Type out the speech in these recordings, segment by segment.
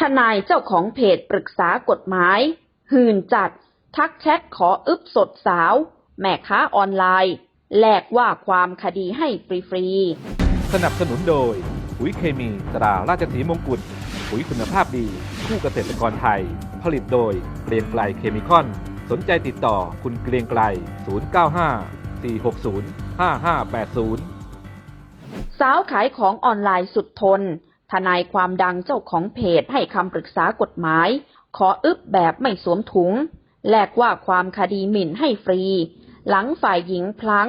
ทนายเจ้าของเพจปรึกษากฎหมาย หื่นจัด ทักแชทขออึบสดสาว แม่ค้าออนไลน์แลกว่าความคดีให้ฟรีๆ สนับสนุนโดยปุ๋ยเคมีตราราชสีมงกุฎปุ๋ยคุณภาพดี คู่เกษตรกรไทย ผลิตโดยเกรียงไกลเคมีคอน สนใจติดต่อคุณเกรียงไกล 095 460 5580 สาวขายของออนไลน์สุดทน ทนายความดังเจ้าของเพจให้คำปรึกษากฎหมาย ขออึบแบบไม่สวมถุง แลกว่าความคดีหมิ่นให้ฟรี หลังฝ่ายหญิงพลั้ง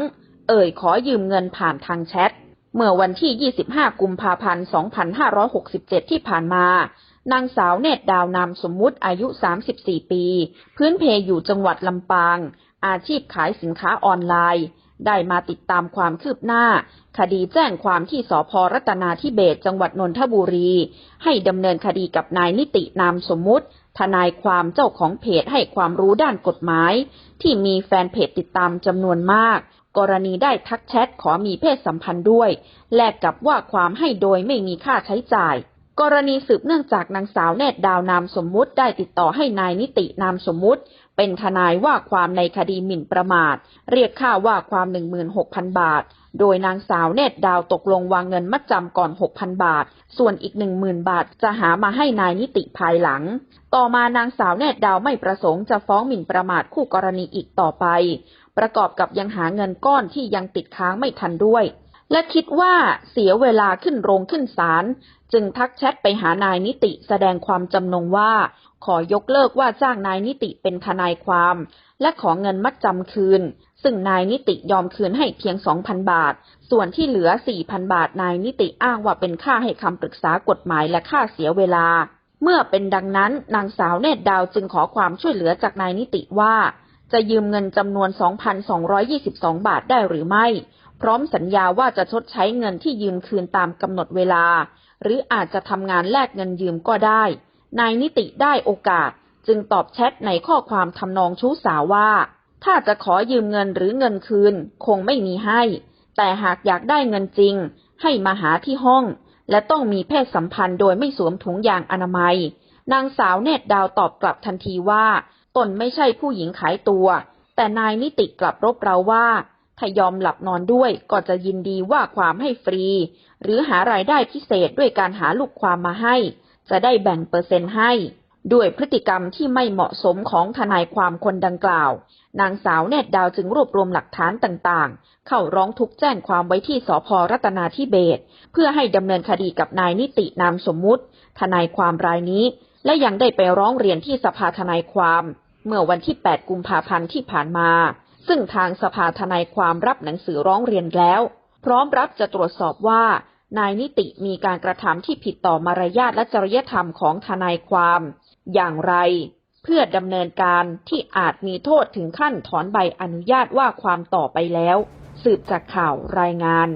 เอ่ยขอยืมเงินผ่านทางแชท เมื่อวันที่ 25 กุมภาพันธ์ 2567 ที่ผ่านมานางสาวเนตรดาวนามสมมุติอายุ 34 ปี พื้นเพอยู่จังหวัดลำปาง อาชีพขายสินค้าออนไลน์ ได้มาติดตามความคืบหน้า คดีแจ้งความที่สพรัตนาธิเบศจังหวัดนนทบุรี ให้ดำเนินคดีกับนายนิตินามสมมุติ ทนายความเจ้าของเพจให้ความรู้ด้านกฎหมาย ที่มีแฟนเพจติดตามจำนวนมาก กรณีได้ทักแชทขอมีเพศสัมพันธ์ด้วย แลกกับว่าความให้โดยไม่มีค่าใช้จ่าย กรณีสืบเนื่องจากนางสาวเนตรดาวนามสมมุติได้ติดต่อให้นายนิตินามสมมุติ เป็นทนายว่าความในคดีหมิ่นประมาท เรียกค่าว่าความ 16,000 บาท โดยนางสาวเนตรดาวตกลงวางเงินมัดจำก่อน 6,000 บาท ส่วนอีก 10,000 บาทจะหามาให้นายนิติภายหลัง ต่อมานางสาวเนตรดาวไม่ประสงค์จะฟ้องหมิ่นประมาทคู่กรณีอีกต่อไป ประกอบกับยังหาเงินก้อนที่ยังติดค้างไม่ทันด้วย และคิดว่าเสียเวลาขึ้นโรงขึ้นศาลจึงทักแชทไปหานายนิติแสดงความจำนงว่า ขอยกเลิกว่าจ้างนายนิติเป็นทนายความ และขอเงินมัดจำคืน ซึ่งนายนิติยอมคืนให้เพียง 2,000 บาท ส่วนที่เหลือ 4,000 บาทนายนิติอ้างว่าเป็นค่าให้คำปรึกษากฎหมายและค่าเสียเวลา เมื่อเป็นดังนั้นนางสาวเนตรดาวจึงขอความช่วยเหลือจากนายนิติว่า จะยืมเงินจำนวน 2,222 บาทได้หรือไม่ พร้อมสัญญาว่าจะชดใช้เงินที่ยืมคืนตามกำหนดเวลา หรืออาจจะทำงานแลกเงินยืมก็ได้ นายนิติได้โอกาส จึงตอบแชทในข้อความทำนองชู้สาวว่า ถ้าจะขอยืมเงินหรือเงินคืน คงไม่มีให้ แต่หากอยากได้เงินจริง ให้มาหาที่ห้อง และต้องมีเพศสัมพันธ์โดยไม่สวมถุงยางอนามัย นางสาวเนตดาวตอบกลับทันทีว่า ตนไม่ใช่ผู้หญิงขายตัว แต่นายนิติกลับรบเราว่า ถ้ายอมหลับนอนด้วย ก็จะยินดีว่าความให้ฟรี หรือหารายได้พิเศษด้วยการหาลูกความมาให้ จะได้แบ่งเปอร์เซ็นต์ให้ ด้วยพฤติกรรมที่ไม่เหมาะสมของทนายความคนดังกล่าว นางสาวเนตรดาวจึงรวบรวมหลักฐานต่างๆ เข้าร้องทุกข์แจ้งความไว้ที่สพรัตนาธิเบศเพื่อให้ดำเนินคดีกับนายนิตินามสมมุติ ทนายความรายนี้ และยังได้ไปร้องเรียนที่สภาทนายความ เมื่อวันที่ 8 กุมภาพันธ์ที่ผ่านมา ซึ่งทางสภาทนายความรับหนังสือร้องเรียนแล้ว พร้อมรับจะตรวจสอบว่า นายนิติมีการกระทำที่ผิดต่อมารยาทและจริยธรรมของทนายความ อย่างไร เพื่อดำเนินการที่อาจมีโทษถึงขั้นถอนใบอนุญาตว่าความต่อไปแล้ว สืบจากข่าวรายงาน